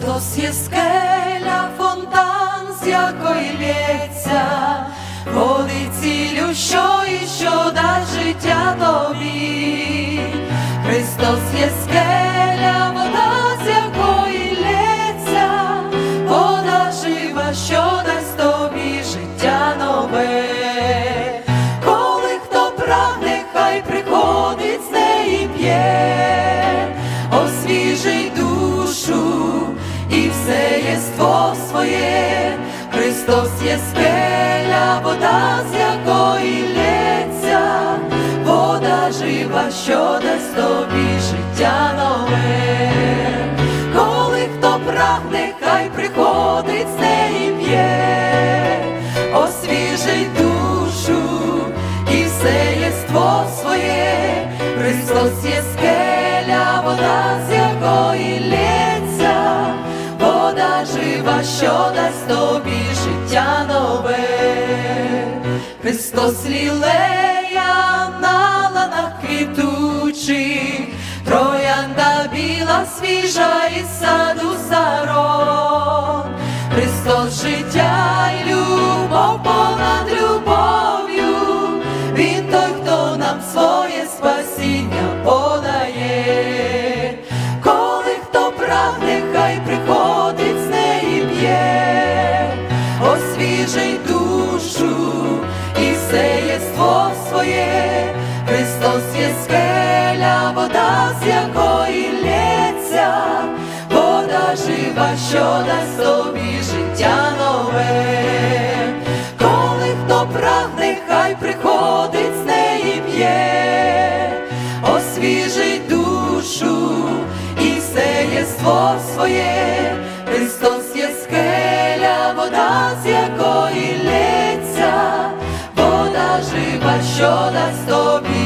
Христос є скеля, фонтан, з якої лється, води цілю, що і що дасть життя тобі. Христос є скеля, вода, з якої лється, вода жива, що все єство своє. Христос є скеля, вода, з якої лється, вода жива, що дасть тобі життя нове. Коли хто прагне, хай приходить з п'є, освіжить душу і все єство своє, Христос є скеля, вода, з якої що дасть тобі життя нове, Христос лілея на ланах квітучих, троянда біла, свіжа із саду сарон, Христос життя Є скеля, вода, з якої лється, вода жива, що дасть тобі життя нове, коли хто прагне, хай приходить з неї п'є, освіжить душу і все єство своє, Христос є скеля, вода, з якої лється, жива, що дасть тобі